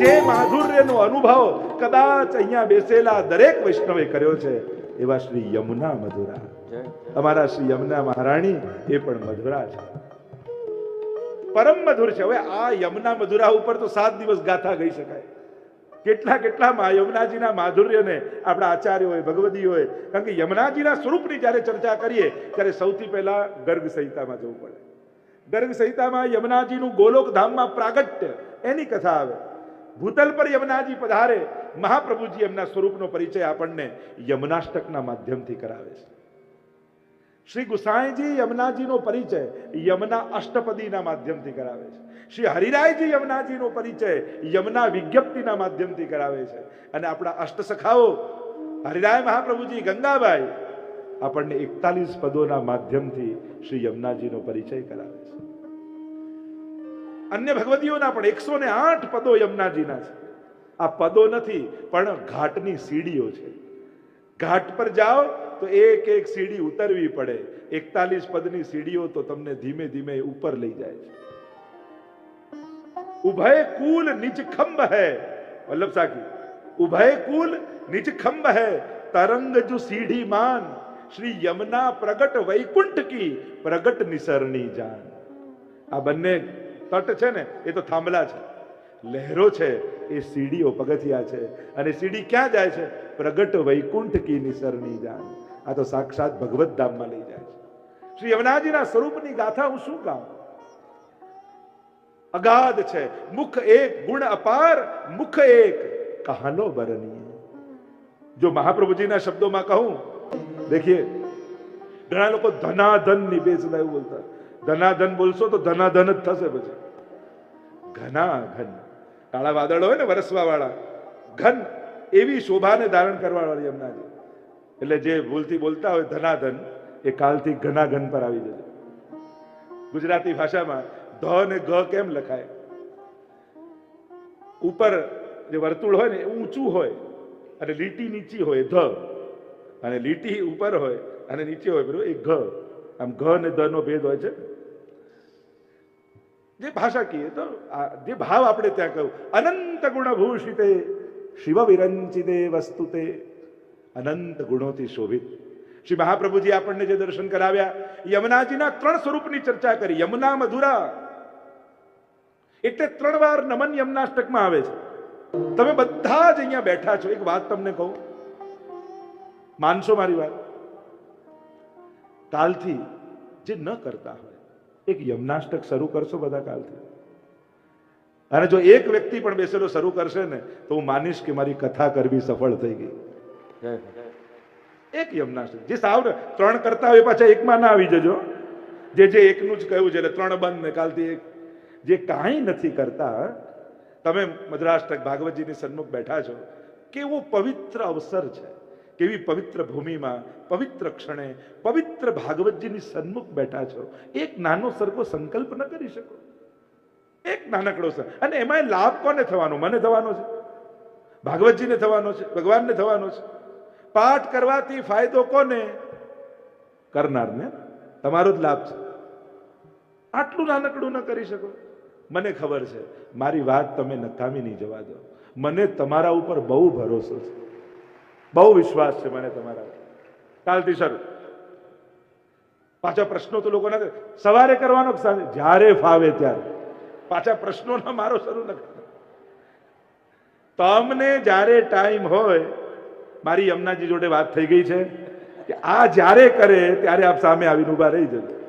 જે માધુર્યનો અનુભવ કદાચ અહીંયા બેસેલા દરેક વૈષ્ણવે કર્યો છે એવા શ્રી યમુના મધુરા. અમારા શ્રી યમુના મહારાણી એ પણ મધુરા છે. પરમ મધુર છે. હવે આ યમુના મધુરા ઉપર તો સાત દિવસ ગાથા ગઈ શકાય. કેટલા કેટલા મા યમુનાજીના માધુર્યને આપણા આચાર્ય હોય ભગવદી હોય કારણ કે યમુનાજીના સ્વરૂપની જ્યારે ચર્ચા કરીએ ત્યારે સૌથી પહેલા ગર્ગ સંહિતામાં જવું પડે. ગર્ગ સંહિતામાં યમુનાજીનું ગોલોક ધામમાં પ્રાગટ્ય એની કથા આવે. ભૂતલ પર યમુનાજી પધારે, મહાપ્રભુજી એમના સ્વરૂપનો પરિચય આપણને યમુનાષ્ટકના માધ્યમથી કરાવે છે. શ્રી ગુસાઈજી યમુનાજીનો પરિચય યમુના અષ્ટપદીના માધ્યમથી કરાવે છે. શ્રી હરિરાયજી યમુનાજીનો પરિચય યમુના વિજ્ઞપ્તિના માધ્યમથી કરાવે છે. અને આપણા અષ્ટસખાઓ, હરિરાય મહાપ્રભુજી, ગંગાબાઈ, આપણને એકતાલીસ પદોના માધ્યમથી શ્રી યમુનાજીનો પરિચય કરાવે છે. અન્ય ભગવતીઓના પણ એકસો ને આઠ પદો યમુનાજીના છે. આ પદો નથી, પણ ઘાટની સીડીઓ છે. ઘાટ પર જાઓ તો એક એક સીડી ઉતરવી પડે. એકતાલીસ પદની સીડીઓ તો તમને ધીમે ધીમે ઉપર લઈ જાય છે. ઉભય કુલ નિજ ખંભ હૈ. વલ્લભ સાખી, ઉભય કુલ નિજ ખંભ હૈ. તરંગ જો સીઢી માન. શ્રી યમના પ્રગટ વૈકુંઠ કી પ્રગટ નિસરણી જાન. આ બંને તટ છે ને, એ તો થાંભલા છે. લહેરો છે, એ સીડીઓ પગથિયા છે. અને સીડી ક્યાં જાય છે? પ્રગટ વૈકુંઠ કી નિસરની જાન. આ તો સાક્ષાત ભગવત ધામમાં લઈ જાય છે. શ્રી યમુનાજીના સ્વરૂપની ગાથા હું શું ગાઉં? અગાધ છે, મુખ એક, ગુણ અપાર, મુખ એક, કહાનો બરની જો મહાપ્રભુજીના શબ્દોમાં કહું, દેખીએ, ઘણા લોકો ધનાધન નિવેશના એવું બોલતા. ધનાધન બોલશો તો ધનાધન જ થશે પછી. ઘના ઘન. કાળા વાદળ હોય ને વરસવા વાળા ઘન. એવી શોભાને ધારણ કરવા વાળી યમુનાજી એટલે જે ભૂલથી બોલતા હોય ધનાધન, એ કાલથી ઘના ઘન પર આવી જશે ગુજરાતી ભાષામાં ધ ને ગ કેમ લખાય? ઉપર જે વર્તુળ હોય ને એ ઊંચું હોય અને લીટી નીચી હોય, ધ. અને લીટી ઉપર હોય અને નીચે હોય, બરોબર? એ ઘ. આમ ઘ ને ધ નો ભેદ હોય છે. જે ભાષા કહીએ તો જે ભાવ આપણે ત્યાં કહ્યું, અનંત ગુણભૂષિતે શિવ વિરંચિતે વસ્તુતે, અનંત ગુણોથી શોભિત. શ્રી મહાપ્રભુજી આપણને જે દર્શન કરાવ્યા, યમુનાજીના ત્રણ સ્વરૂપની ચર્ચા કરી. યમુના મધુરા. એટલે ત્રણ વાર નમન યમનાષ્ટકમાં આવે છે. તમે બધા જ અહીંયા બેઠા છો. એક વાત તમને કહું. માનશો મારી વાત? કાલથી જે ન કરતા હોય એક યમનાષ્ટક શરૂ કરશો બધા કાલથી. અને જો એક વ્યક્તિ પણ બેસેલો શરૂ કરશે ને તો હું માનીશ કે મારી કથા કરવી સફળ થઈ ગઈ. એક યમનાષ્ટક. જે સાવ ત્રણ કરતા હોય પાછા એકમાં ના આવી જજો. જે જે એકનું જ કહ્યું છે એટલે ત્રણ બંધ ને કાલથી એક. જે કાંઈ નથી કરતા તમે મદ્રાષ્ટક ભાગવતજીની સન્મુખ બેઠા છો કેવો પવિત્ર અવસર છે. કેવી પવિત્ર ભૂમિમાં, પવિત્ર ક્ષણે, પવિત્ર ભાગવતજીની સન્મુખ બેઠા છો. એક નાનો સરખો સંકલ્પ ન કરી શકો. એક નાનકડો સર, અને એમાં લાભ કોને થવાનો? મને થવાનો છે. ભાગવતજીને થવાનો છે, ભગવાનને થવાનો છે. પાઠ કરવાથી ફાયદો કોને? કરનારને. તમારો જ લાભ છે. આટલું નાનકડું ન કરી શકો. મને ખબર છે, મારી વાત તમે નકામી નહીં જવા દો. મને તમારા ઉપર બહુ ભરોસો છે. બહુ વિશ્વાસ છે મને તમારા. કાલથી શરૂ. પાછા પ્રશ્નો તો લોકો નથી સવારે કરવાનો? જ્યારે ફાવે ત્યારે. પાછા પ્રશ્નોનો મારો શરૂ ન તમને જ્યારે ટાઈમ હોય, મારી યમુનાજી જોડે વાત થઈ ગઈ છે કે આ જ્યારે કરે, ત્યારે આપ સામે આવીને ઊભા રહી જજો.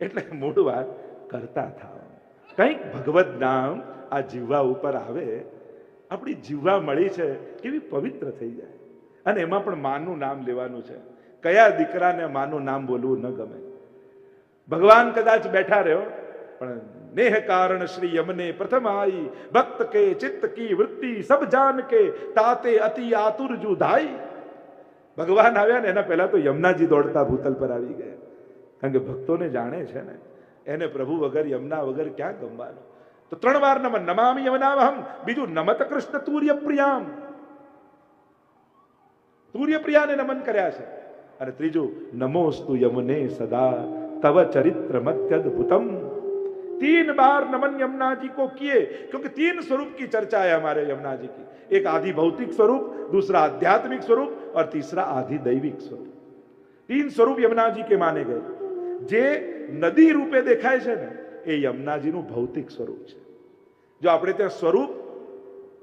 એટલે મૂળ વાત કરતા થાવ કંઈક ભગવત નામ આ જીવવા ઉપર આવે આપણી જીવવા મળી છે કેવી પવિત્ર થઈ જાય. અને એમાં પણ માનું નામ લેવાનું છે. કયા દીકરાને માનું નામ બોલવું ન ગમે. ભગવાન કદાચ બેઠા રહ્યો, પણ નેહ કારણ શ્રી યમને પ્રથમ આઈ ભક્ત કે ચિત્ત કી વૃત્તિ સબ જાન કે, તાતે અતિ આતુર જુ ધાઈ ભગવાન આવ્યા ને એના પહેલા તો યમુનાજી દોડતા ભૂતલ પર આવી ગયા. કારણ કે ભક્તોને જાણે છે ને, એને પ્રભુ વગર યમુના વગર ક્યાં ગમવાનું? तो તો ત્રણ વાર નમ નમામી बीजु नमत कृष्ण तूर्य प्रियाम तूर्य प्रिया ने नमन कर ત્રીજું नमोस्तु यमुने सदा, तव चरित्र મત્યદભુતમ तीन बार नमन यमुना जी को किए, क्योंकि तीन स्वरूप की चर्चा है हमारे यमुना जी की। एक आधि भौतिक स्वरूप, दूसरा आध्यात्मिक स्वरूप, और तीसरा आधि दैविक स्वरूप। तीन स्वरूप यमुना जी के माने गए। जे नदी रूपे देखाय છે એ યમુનાજીનું ભૌતિક સ્વરૂપ છે. જો આપણે ત્યાં સ્વરૂપ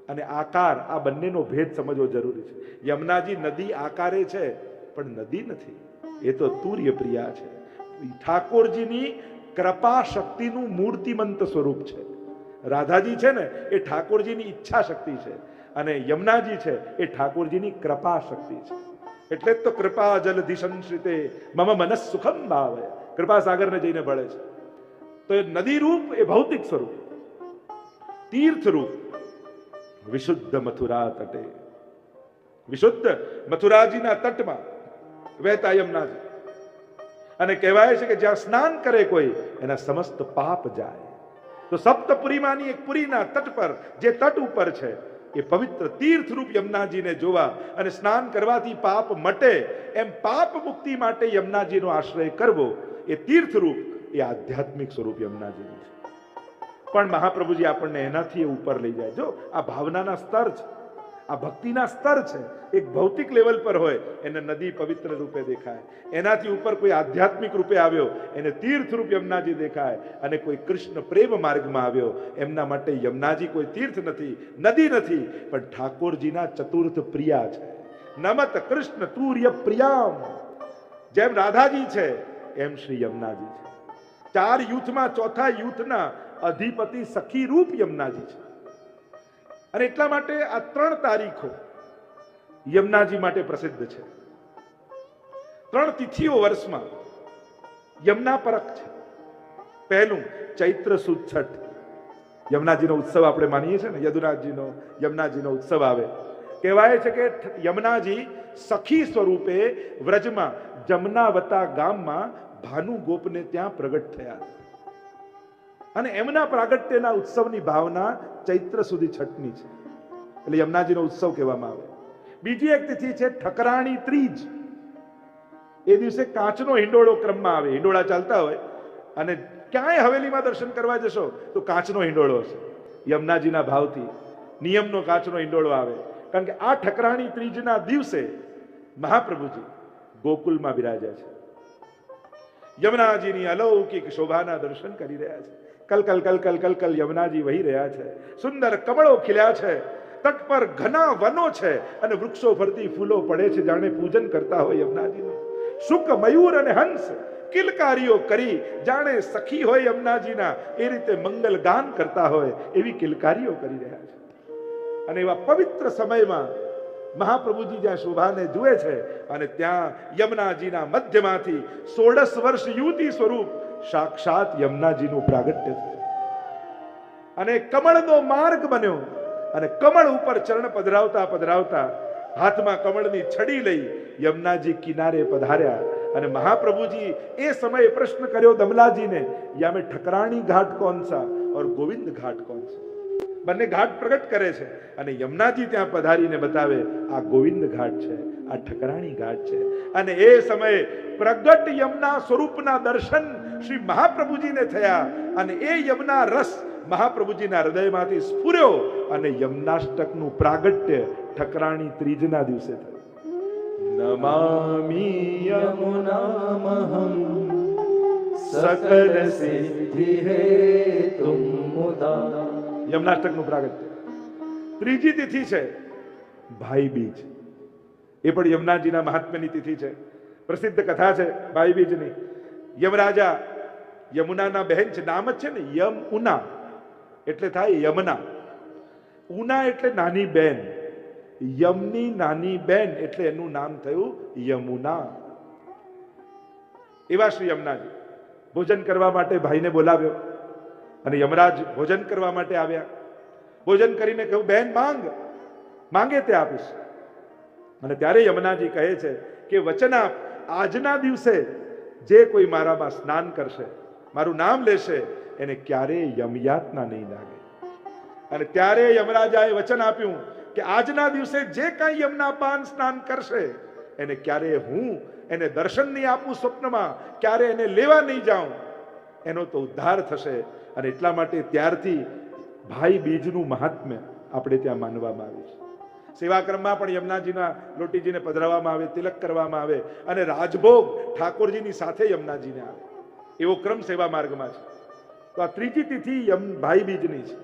અને આકાર, આ બંનેનો ભેદ સમજવો જરૂરી છે. યમુનાજી નદી આકારે છે, પણ નદી નથી. એ તો તુર્ય પ્રિયા છે. ઠાકોરજીની કૃપા શક્તિનું મૂર્તિમંત સ્વરૂપ છે. રાધાજી છે ને, એ ઠાકોરજીની ઈચ્છા શક્તિ છે. અને યમુનાજી છે, એ ઠાકોરજીની કૃપા શક્તિ છે. એટલે જ તો કૃપા જલધિ સંશ્રિતે, મમ મનસ સુખમ ભાવે. કૃપા સાગરને જઈને ભળે છે. તો એ નદી રૂપ એ ભૌતિક સ્વરૂપ. તીર્થ રૂપ વિશુદ્ધ મથુરા તટે. વિશુદ્ધ મથુરાજીના તટમાં વહેતા યમુનાજી અને કહેવાય છે કે જ્યાં સ્નાન કરે કોઈ, એના સમસ્ત પાપ જાય. તો સપ્તપુરીમાંની એક પુરીના તટ પર, જે તટ ઉપર છે, એ પવિત્ર તીર્થરૂપ યમુનાજીને જોવા અને સ્નાન કરવાથી પાપ મટે, એમ પાપ મુક્તિ માટે યમુનાજીનો આશ્રય કરવો, એ તીર્થરૂપ એ આધ્યાત્મિક સ્વરૂપ યમુનાજીનું છે. પણ મહાપ્રભુજી આપણને એનાથી ઉપર લઈ જાય. જો, આ ભાવનાના સ્તર છે. આ ભક્તિના સ્તર છે. એક ભૌતિક લેવલ પર હોય, એને નદી પવિત્ર રૂપે દેખાય. એનાથી ઉપર કોઈ આધ્યાત્મિક રૂપે આવ્યો, એને તીર્થ રૂપ યમુનાજી દેખાય અને કોઈ કૃષ્ણ પ્રેમ માર્ગમાં આવ્યો, એમના માટે યમુનાજી કોઈ તીર્થ નથી, નદી નથી, પણ ઠાકોરજીના ચતુર્થ પ્રિયા છે. નમત કૃષ્ણ તુર્ય પ્રિયામ. જેમ રાધાજી છે, એમ શ્રી યમુનાજી છે. ચાર યુથમાં ચોથા યુથના અધિપતિ સખી રૂપ યમુનાજી છે. અને એટલા માટે આ ત્રણ તારીખો યમુનાજી માટે પ્રસિદ્ધ છે. ત્રણ તિથિઓ વર્ષમાં યમુના પરક છે. પહેલું ચૈત્ર સુદ છઠ. યમુનાજીનો ઉત્સવ આપણે માનીએ છીએ ને, યદુનાથજીનો યમુનાજીનો ઉત્સવ આવે. કહેવાય છે કે યમુનાજી સખી સ્વરૂપે વ્રજમાં જમનાવતા ગામમાં ભાનુગોપને ત્યાં પ્રગટ થયા. અને એમના પ્રાગટ્યના ઉત્સવની ભાવના ચૈત્ર સુધી છઠની છે. એટલે યમુનાજીનો ઉત્સવ કહેવામાં આવે. બીજી એક તિથિ છે ઠકરાણી ત્રીજ. એ દિવસે કાચનો હિંડોળો ક્રમમાં આવે. હિંડોળા ચાલતા હોય. અને ક્યાંય હવેલીમાં દર્શન કરવા જશો તો કાચનો હિંડોળો હશે. યમુનાજીના ભાવથી નિયમનો કાચનો હિંડોળો આવે. કારણ કે આ ઠકરાણી ત્રીજના દિવસે મહાપ્રભુજી ગોકુલમાં બિરાજ્યા છે. યમુનાજીની અલૌકિક શોભાના દર્શન કરી રહ્યા છે. કલકલ કલકલ કલકલ યમુનાજી વહી રહ્યા છે. સુંદર કમળો ખીલ્યા છે. તટ પર ઘના વનો છે અને વૃક્ષો ફરતી ફૂલો પડે છે જાણે પૂજન કરતા હોય યમુનાજીનું. શુક મયુર અને હંસ કિલકારીઓ કરી જાણે સખી હોય યમુનાજીના. એ રીતે મંગલ ગાન કરતા હોય એવી કિલકારીઓ કરી રહ્યા છે. અને એવા પવિત્ર સમયમાં મહાપ્રભુજી જ્યાં શોભાને જુએ છે અને ત્યાં યમુનાજીના મધ્યમાંથી સોળસ વર્ષ યુવતી સ્વરૂપ સાક્ષાત યમુનાજીનું પ્રાગટ્ય થયું. અને કમળનો માર્ગ બન્યો અને કમળ ઉપર ચરણ પધરાવતા પધરાવતા હાથમાં કમળની છડી લઈ યમુનાજી કિનારે પધાર્યા અને મહાપ્રભુજી એ સમયે પ્રશ્ન કર્યો, દમલાજીને, યા મેં ઠકરાણી ઘાટ કોણ સા ઓર ગોવિંદ ઘાટ કોણ સા બંને ઘાટ પ્રગટ કરે છે અને યમુનાજી ત્યાં પધારીને બતાવે, આ ગોવિંદ ઘાટ છે, આ ઠકરાણી ઘાટ છે. અને એ સમયે પ્રગટ યમના સ્વરૂપના દર્શન શ્રી મહાપ્રભુજીને થયા અને એ યમના રસ મહાપ્રભુજીના હૃદયમાંથી સ્ફુર્યો અને યમનાષ્ટકનું પ્રાગટ્ય ઠકરાણી ત્રીજના દિવસે થયું. નમામી યમુનામહમ, સકલ સિદ્ધિ હે તુમ મુદા. યમનાષ્ટકનું પ્રાગટ્ય. ત્રીજી તિથિ છે ભાઈ બીજ. એ પણ યમુનાજીના મહાત્મ્યની તિથિ છે. પ્રસિદ્ધ કથા છે ભાઈ બીજની. યમરાજા યમુનાના બહેન છે, નામ જ છે ને, યમ ઉના. એટલે થાય યમના. ઉના એટલે નાની બેન. યમની નાની બેન એટલે એનું નામ થયું યમુના. એવા શ્રી યમુનાજી. ભોજન કરવા માટે ભાઈને બોલાવ્યો. અને યમરાજ ભોજન કરવા માટે આવ્યા. ભોજન કરીને કહ્યું, બહેન, માંગ. માંગે તે આપીશ. અને ત્યારે યમુનાજી કહે છે કે, વચન આપ. આજના દિવસે જે કોઈ મારામાં સ્નાન કરશે, મારું નામ લેશે, એને ક્યારેય યમયાતના નહીં લાગે. અને ત્યારે યમરાજાએ વચન આપ્યું કે, આજના દિવસે જે કાંઈ યમના પાન સ્નાન કરશે, એને ક્યારે હું એને દર્શન નહીં આપું સ્વપ્નમાં, ક્યારે એને લેવા નહીં જાઉં, એનો તો ઉદ્ધાર થશે અને એટલા માટે ત્યારથી ભાઈ બીજનું મહાત્મ્ય આપણે ત્યાં માનવામાં આવે છે. સેવાક્રમમાં પણ યમુનાજીના લોટીજીને પધરાવવામાં આવે, તિલક કરવામાં આવે અને રાજભોગ ઠાકોરજીની સાથે યમુનાજીને આવે. એવો ક્રમ સેવા માર્ગમાં છે. તો આ ત્રીજી તિથિ યમ ભાઈ બીજની છે.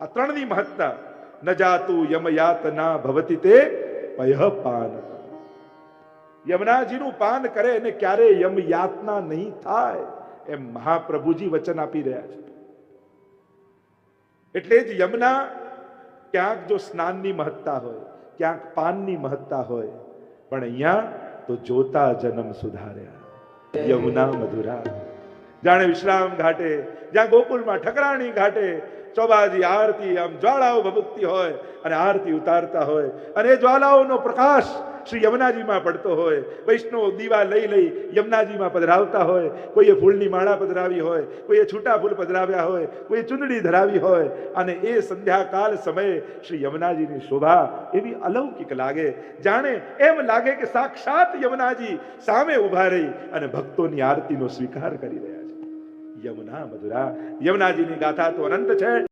આ ત્રણની મહત્તા, ન જાતું યમયાતના ભવતી તે પય પાન યમુનાજીનું પાન કરે અને ક્યારે યમ યાતના નહીં થાય એમ મહાપ્રભુજી વચન આપી રહ્યા છે. એટલે જ યમુના ક્યાંક જો સ્નાનની મહત્તા હોય, ક્યાંક પાનની મહત્તા હોય, પણ અહીંયા તો જોતા જન્મ સુધાર્યા. યમુના મધુરા. જાણે વિશ્રામ ઘાટે, જ્યાં ગોકુલમાં ઠકરાણી ઘાટે ચોબાજી, આરતી, આમ જ્વાળાઓ ભભૂકતી હોય અને આરતી ઉતારતા હોય. અને એ જ્વાલાઓનો પ્રકાશ શ્રી યમુનાજીમાં પડતો હોય. વૈષ્ણવ દીવા લઈ લઈ યમુનાજીમાં પધરાવતા હોય. કોઈએ ફૂલની માળા પધરાવી હોય, કોઈએ છૂટા ફૂલ પધરાવ્યા હોય, કોઈએ ચૂંદડી ધરાવી હોય. અને એ સંધ્યાકાળ સમયે શ્રી યમુનાજીની શોભા એવી અલૌકિક લાગે. જાણે એમ લાગે કે સાક્ષાત યમુનાજી સામે ઊભા રહી અને ભક્તોની આરતીનો સ્વીકાર કરી રહ્યા યમુના મધુરા. યમુનાજીની ગાથા તો અનંત છે.